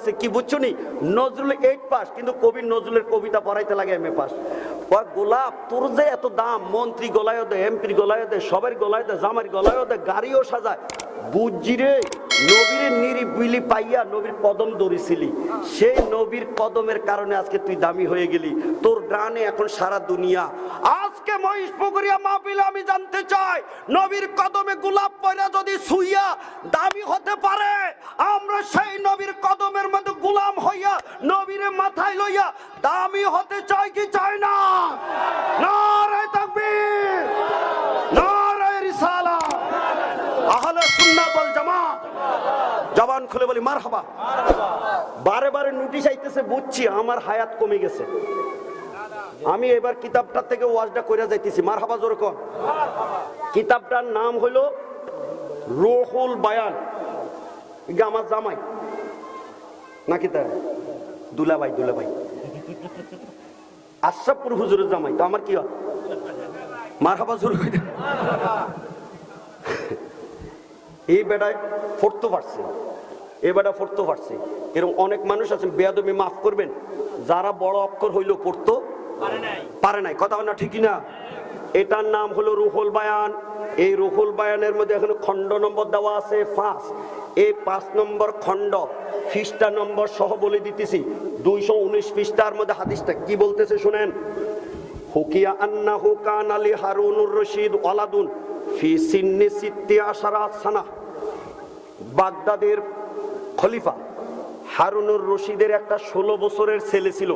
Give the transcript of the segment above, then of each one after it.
লাগছে কি বুঝছ নি? নজরুল এইট পাস কিন্তু কবি নজরুলের কবিতা পড়াইতে লাগে এম এ পাস গোলাপ, তোর যে এত দাম, মন্ত্রী গলায় দে এমপির গলায় দে, সবের গলায় দে জামার গলায় দে, গাড়িও সাজায়। বুঝছি রে। নবীর নিরিবিলি পাইয়া নবীর কদম ধরেছিলি। সেই নবীর কদমের কারণে আজকে তুই দামি হয়ে গেলি। তোর গানে এখন সারা দুনিয়া। আজকে মহিষ পুকুরিয়া মাহফিলে আমি জানতে চাই, নবীর কদমে গোলাপ পয়রা যদি সুইয়া দামি হতে পারে, আমরা সেই নবীর কদমের মধ্যে গোলাম হইয়া নবীর মাথায় লইয়া দামি হতে চাই কি চাই না? নারায় তাকবীর, নারায় রিসালা আহলে সুন্নাত ওয়াল জামাত জবান খুলে বলি, মারহাবা। বারে বারে নোটিশ আইতেছে, বুঝছি আমার হায়াত কমে গেছে। আমি এবার কিতাবটা থেকে ওয়াজটা কইরা যাইতেছি, মারহাবা জোর কর কিতাবটার নাম হলো রোহুল বায়ান। আমার জামাই। নাকি তার দুলাভাই দুলাভাই। আশরাফপুর হুজুরের জামাই, তো আমার কি হয়? মারহাবা জোর এই বেটায় পড়তে পারছে এই বেটা পড়তে পারছে। এরকম অনেক মানুষ আছেন বেয়াদমি মাফ করবেন। যারা বড় অক্ষর হইল পড়তো পারে নাই। কথা না ঠিকই না এটার নাম হলো রুহুল বায়ান। এই রুহুল বায়ানের মধ্যে এখানে খণ্ড নম্বর দেওয়া আছে পাঁচ। এই পাঁচ নম্বর খণ্ড খ্রিস্টা নম্বর সহ বলে দিতেছি। দুইশো উনিশ পৃষ্ঠার মধ্যে হাদিসটা কি বলতেছে শুনেন? হুকিয়া আন্নাহু কান আলী হারুনুর রশিদ ওয়ালাদুন ফি সিন্নি সিত্তি আশারা সানা বাগদাদের খলিফা হারুনুর রশিদের একটা ষোলো বছরের ছেলে ছিল।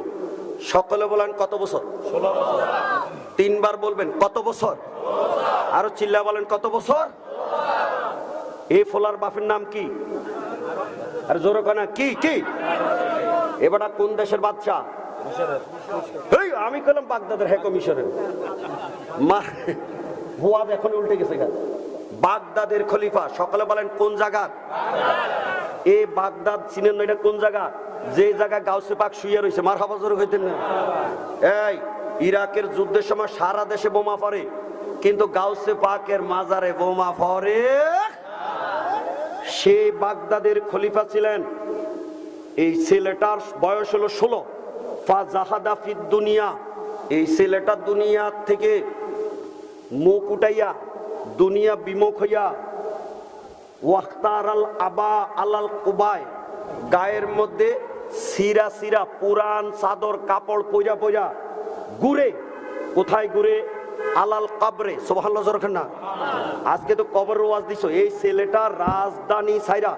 সকলে বলেন কত বছর? তিনবার বলবেন কত বছর? আরও চিল্লা বলেন কত বছর? এই ফোলার বাপের নাম কি? আর জোর কানা কি কি? এবারটা কোন দেশের বাচ্চা এই, আমি কলাম বাগদাদের হ্যাঁ কমিশনের। মা ভুয়াদ এখন উল্টে গেছে গা। বাগদাদের খলিফা। সকালে বলেন কোন জায়গার এ বাগদাদ চিনেন না এটা কোন জায়গা? যে জায়গা গাউসে পাক শুয়ে রয়েছে মার হাবাজর হইতেন না। এই ইরাকের যুদ্ধের সময় সারা দেশে বোমা পড়ে কিন্তু গাউসে পাকের মাজারে বোমা পড়ে। সে বাগদাদের খলিফা ছিলেন। এই ছেলেটার বয়স হলো ষোলো। ফা জাহাদা ফিদ দুনিয়া। এই ছেলেটা দুনিয়া থেকে মুখ উঠাইয়া দুনিয়া বিমুখ হইয়া ওয়াক্তার আল আবা আলাল কুবায়, গায়ের মধ্যে সিরা সিরা পুরান চাদর কাপড় পইরা পইরা ঘুরে কোথায় ঘুরে আলাল কাবরে সোভাল্লা জরখান না। আজকে তো কবর ওয়াজ দিছো, এই ছেলেটা রাজধানী সাইরা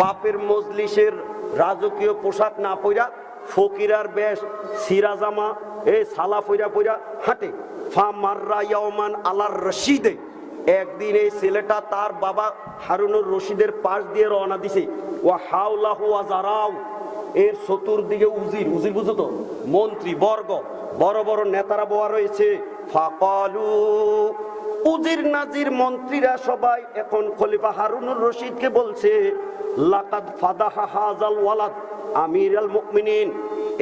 বাপের মজলিসের রাজকীয় পোশাক না পইরা ফকিরার বেশ সিরা জামা, এই সালা পইরা পইরা হাঁটে। ফা মাররা ইয়াওমান আলার রশিদে একদিন এই ছেলেটা তার বাবা হারুনুর রশিদের পাশ দিয়ে রওনা দিছে। ও হাউলাহু আজারাও এর চতুর্দিকে উজির। উজির বুঝো তো? মন্ত্রী, বর্গ। বড় বড় নেতারা বোয়া রয়েছে। ফাকালু। উজির নাজির মন্ত্রীরা সবাই এখন খলিফা হারুনুর রশিদকে বলছে, লাকাদ ফাদাহা হাজাল ওয়ালাদ আমির আল মুকমিনিন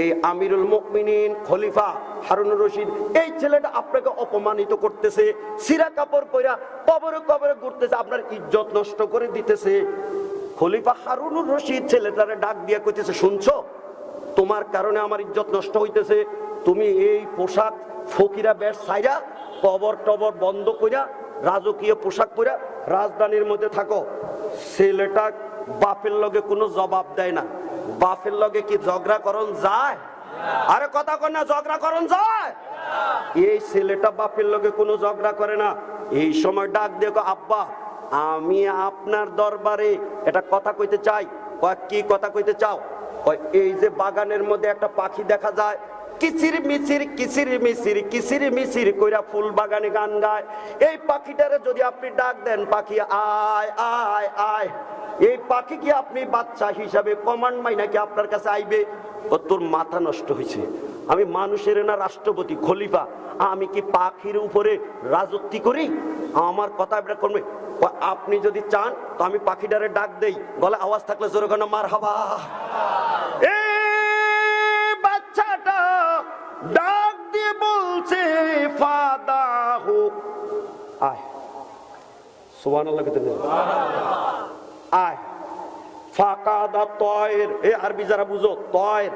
এই আমিরুল মুকমিনিন খলিফা হারুনুর রশিদ, এই ছেলেটা আপনাকে অপমানিত করতেছে, সিরা কাপড় পরা কবরে কবরে ঘুরতেছে, আপনার ইজ্জত নষ্ট করে দিতেছে। খলিফা হারুনুর রশিদ ছেলেটারে ডাক দিয়া কইতেছে, শুনছো? তোমার কারণে আমার ইজ্জত নষ্ট হইতেছে। তুমি এই পোশাক ফকিরা বেশ সাইরা কবর টবর বন্ধ কইরা, রাজকীয় পোশাক পরা রাজধানীর মধ্যে থাকো। ছেলেটা বাপের লগে কোনো জবাব দেয় না। বাপের লগে কি ঝগড়া করন যায়? আরে কথা কর না, ঝগড়া করন যায়? এই ছেলেটা বাপের লগে কোনো ঝগড়া করে না। এই সময় ডাক দেখো আব্বা, আমি আপনার দরবারে এটা কথা কইতে চাই। কি কথা কইতে চাও? এই যে বাগানের মধ্যে একটা পাখি দেখা যায়, কিচির মিচির কিচির মিচির কিচির মিচির কইরা ফুল বাগানে গান গায়। এই পাখিটারে যদি আপনি ডাক দেন, পাখি আয় আয় আয় এই পাখি কি আপনি বাচ্চা হিসাবে কমান্ড মাই নাকি আপনার কাছে আইবে? ও, তোর মাথা নষ্ট হয়েছে। আমি মানুষের না রাষ্ট্রপতি, খলিফা। আমি কি পাখির উপরে রাজত্ব করি? আমার কথা এটা করবে। আপনি যদি চান, তো আমি পাখিটারে ডাক দেই। গলা আওয়াজ থাকলে জোরে কোনো মার হবা বাচ্চাটা ডাক দিয়ে বলছে, ফাদাহু। আয়। সুবহানাল্লাহ কইতে নেই। তয়ের। এ বুঝো, তয়ের।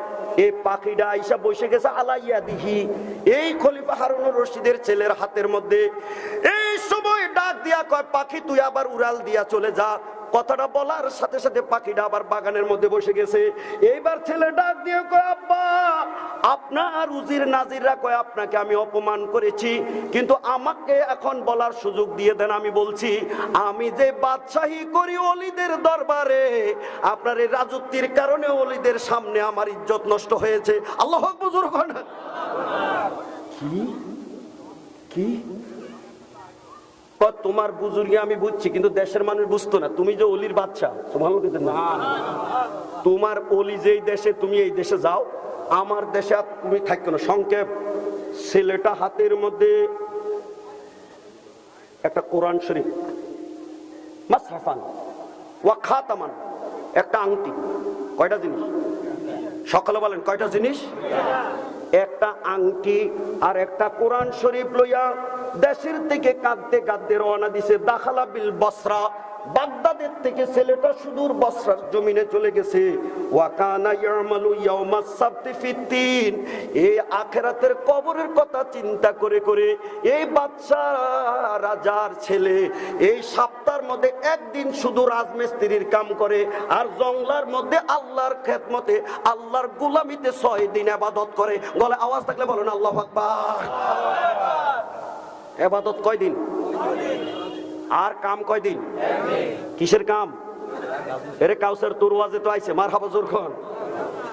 পাখিটা বসে গেছে আলাইয়া এই রশিদের ছেলের হাতের মধ্যে এই সময় ডাক দিয়া কয়, পাখি, তুই আবার উড়াল দিয়া চলে যা। কথাটা বলার সাথে সাথে পাখিটা আবার বাগানের মধ্যে বসে গেছে। এইবার ছেলে ডাক দিয়ে কয়, আব্বা আপনার উজির নাজিররা কয় আপনাকে আমি অপমান করেছি কিন্তু আমাকে এখন বলার সুযোগ দিয়ে দেন। আমি বলছি আমি যে বাদশাহী করি অলিদের দরবারে আপনার এই রাজত্বের কারণে অলিদের সামনে আমার ইজ্জত নষ্ট হয়েছে। আল্লাহ বুজুর্গ কি? কি? কয়, তোমার বুজুর্গে আমি বুঝছি কিন্তু দেশের মানুষ বুঝতো না। তুমি যে অলির বাচ্চা তোমার তোমার অলি যেই দেশে তুমি এই দেশে যাও আমার দেশে তুমি থাকতো না, সংক্ষেপ। ছেলেটা হাতের মধ্যে একটা কোরআন শরীফ। মাসরাফান ওয়া খাতামান, একটা আংটি। কয়টা জিনিস? সকালে বলেন, কয়টা জিনিস? একটা আংটি আর একটা কোরআন শরীফ লইয়া দেশের থেকে কাঁদতে কাঁদতে রওনা দিছে, দাখালা বিল বসরা। বাগদাদের থেকে ছেলেটা সুদূর বসরার জমিনে চলে গেছে। ওয়াকানা ইয়ামালু ইয়াউমাস সাবতি ফিত্তিন। এই আখেরাতের কবরের কথা চিন্তা করে করে এই বাদশা রাজার ছেলে এই সপ্তাহের মধ্যে একদিন শুধু রাজমিস্ত্রির কাম করে আর জংলার মধ্যে আল্লাহর খেদমতে, আল্লাহর গুলামিতে ছয় দিন আবাদত করে। গলে আওয়াজ থাকলে বলেন, আল্লাহ আকবার। আবাদত কয় দিন আর কাম কয়দিন কিসের কাম? এরে কাউসার, তোর ওয়াজে তো আইছে মার হাবা জোর খন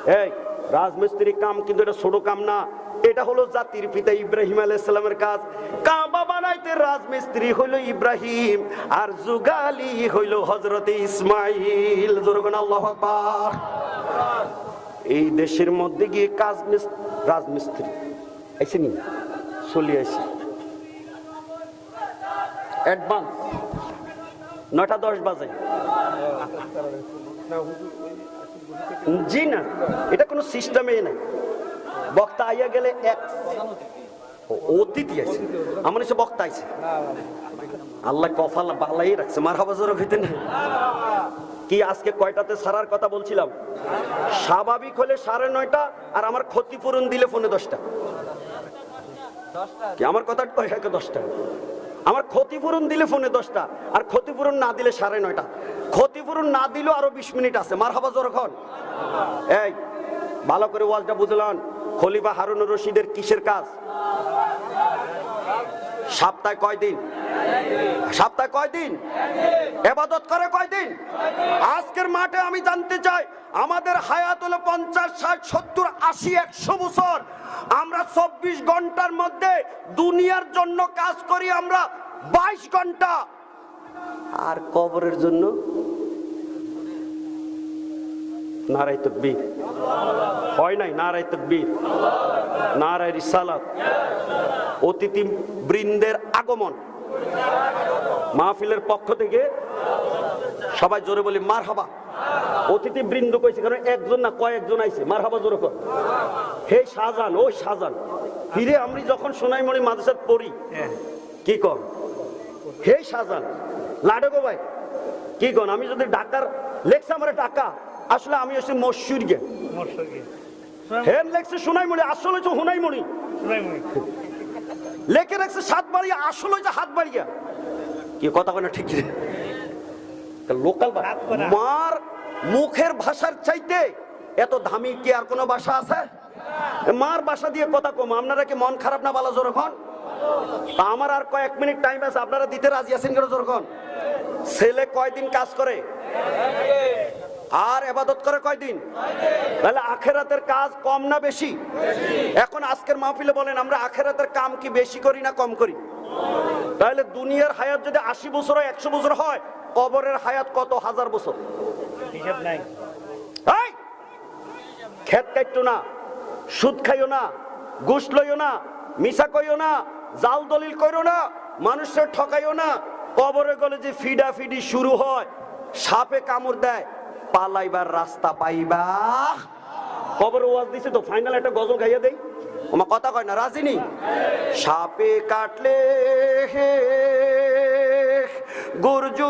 এই, রাজমিস্ত্রি কাম কিন্তু এটা ছোট কাম না। এটা হলো জাতির পিতা ইব্রাহিম আলাইসালামের কাজ। কাবা বানাইতে রাজমিস্ত্রি হইল ইব্রাহিম, আর জুগালি হইল হজরতে ইসমাইল জোরগন আল্লাহ এই দেশের মধ্যে গিয়ে কাজ মিস- রাজমিস্ত্রি। আইসে নি? চলি আইসে অ্যাডভান্স। নয়টা দশ বাজে। জি না, এটা কোনো সিস্টেমে নাই। বক্তা আইয়া গেলে এক অতিথি আছে। আমার এসে বক্তা আইছে আল্লাহ কফাল বালাই রাখছে মার হাবাজের না কি আজকে কয়টাতে সারার কথা বলছিলাম? স্বাভাবিক হলে সাড়ে নয়টা আর আমার ক্ষতিপূরণ দিলে ফোনে দশটা। কি আমার কথা কয়টাকে দশটা। আমার ক্ষতিপূরণ দিলে ফোনে দশটা, আর ক্ষতিপূরণ না দিলে সাড়ে নয়টা। ক্ষতিপূরণ না দিলেও আরও বিশ মিনিট আছে। মার হাবা যখন এই, ভালো করে ওয়াজটা বুঝলাম খলিফা হারুনুর রশিদের কিসের কাজ? সপ্তাহে কয়দিন? সপ্তাহে কয়দিন? এবাদত করে কয়দিন? আজকের মাঠে আমি জানতে চাই আমাদের হায়াত হলো পঞ্চাশ, ষাট, সত্তর, আশি, একশো বছর। আমরা চব্বিশ ঘণ্টার মধ্যে দুনিয়ার জন্য কাজ করি আমরা বাইশ ঘণ্টা। আর কবরের জন্য? নারাই তকবীর। হয় নাই নারাই তকবীর? নারাই রিসালাত। অতিথি বৃন্দের আগমন। মাহফিলের পক্ষ থেকে সবাই জোরে বলি মার হাবা অতিথি বৃন্দ কইছে কারণ একজন না কয়েকজন আইছে। মার হাবা জোরে কর। হে শাহজান ও শাহজান ফিরে আমি যখন সোনাই সোনাইমণি মাদ্রাসাত পড়ি কি কর হে শাহজান লাডো গো ভাই কি কন? আমি যদি ঢাকার লেখছে আমার টাকা আসলে আমি হচ্ছে মশুর গে হেন লেখছে সোনাইমণি আসলে হচ্ছে হুনাইমণি লেখে রাখছে সাত বাড়িয়া আসলে যে হাত বাড়িয়া। কি কথা না ঠিক লোকাল মার মুখের ভাষার চাইতে এত দামি কি আর কোনো ভাষা আছে? মার বাসা দিয়ে কথা কম। আপনারা কি মন খারাপ না বলা তা আমার আর কয়েক মিনিট টাইম আছে, আপনারা দিতে রাজি আছেন কেন যখন ছেলে কয়দিন কাজ করে? আর এবাদত করে কয়দিন? তাহলে আখেরাতের কাজ কম না বেশি? এখন আজকের মাহফিলে বলেন, আমরা আখেরাতের কাম কি বেশি করি না কম করি? তাহলে দুনিয়ার হায়াত যদি আশি বছর হয়, একশো বছর হয়, কবরের হায়াত কত? হাজার বছর। এই! খেত কাটতো না, সুদ খাইও না ঘুষ লইও না মিশা কইও না, জাল দলিল কইরো না, মানুষের ঠকাইও না, কবরে গলে যে ফিডা ফিডি শুরু হয়, সাপে কামড় দেয়, পালাইবার রাস্তা পাইবা। কবরে ওয়াজ দিছে তো ফাইনাল একটা গজল গাইয়া দেই। আমার কথা কয় না রাজিনী সাপে কাটলে হে গুরজু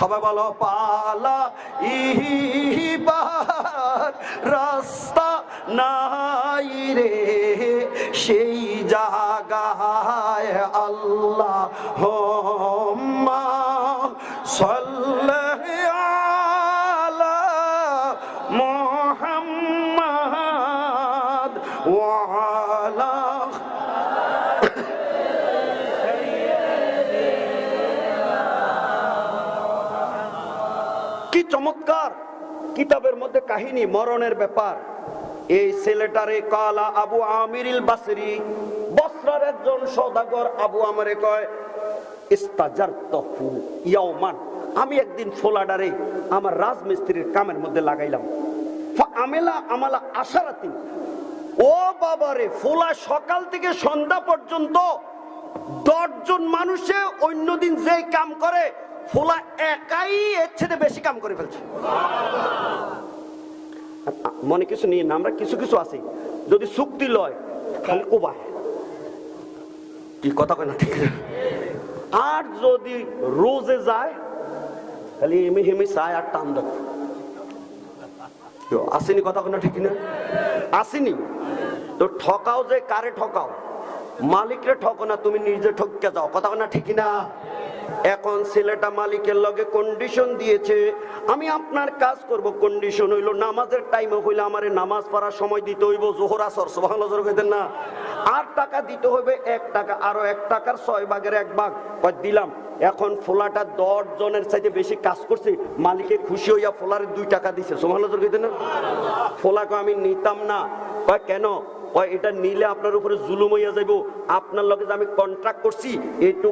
সবাই বলো পালা ইহিবার রাস্তা নাই রে। সেই জাগায় আল্লাহ হোম্মা কি চমৎকার। কিতাবের মধ্যে কাহিনী, মরণের ব্যাপার। এই ছেলেটারে কালা আবু আমিরিল বাসরি, বসরার একজন সদাগর আবু আমারে কয় আমি একদিন ফোলাডারে আমার রাজমিস্ত্রির কামের মধ্যে লাগাইলাম। আমেলা আমালা আশারাতিন। ও বাবারে, ফোলা সকাল থেকে সন্ধ্যা পর্যন্ত দশজন মানুষে অন্যদিন যেই কাম করে ফোলা একাই এর ছেড়ে বেশি কাম করে ফেলছে। মনে কিছু নিয়ে না, আমরা কিছু কিছু আছি। যদি চুক্তি লয় খালি কোবায় কি কথা কয় না, ঠিক আর যদি রোজে যায় খালি এমনি হেমি চায় আর টান দেয়। আসেনি কথা কোনো ঠিক না? আসেনি। তো ঠকাও যে, কারে ঠকাও? মালিকরে ঠকো না, তুমি নিজে ঠককে যাও। কথা না, ঠিক না? এখন ছেলেটা মালিকের লগে কন্ডিশন দিয়েছে, আমি আপনার কাজ করব। কন্ডিশন হইল নামাজের টাইমে হইলে আমার নামাজ পড়ার সময় দিতে হইব, জোহর, আসর, সুবহানাল্লাহ কইতেন না। আর টাকা দিতে হবে এক টাকা, আরও এক টাকার ছয় ভাগের এক ভাগ। দিলাম। এখন ফোলাটা দশ জনের চাইতে বেশি কাজ করছে, মালিকে খুশি হইয়া ফোলারে দুই টাকা দিছে, সুবহানাল্লাহ কইতেন না? ফোলাকে আমি নিতাম না। কয়, কেন? এটা নিলে আপনার উপরে জুলুম হইয়া যাইব। আপনার লগে যে আমি কন্ট্রাক্ট করছি, এইটুক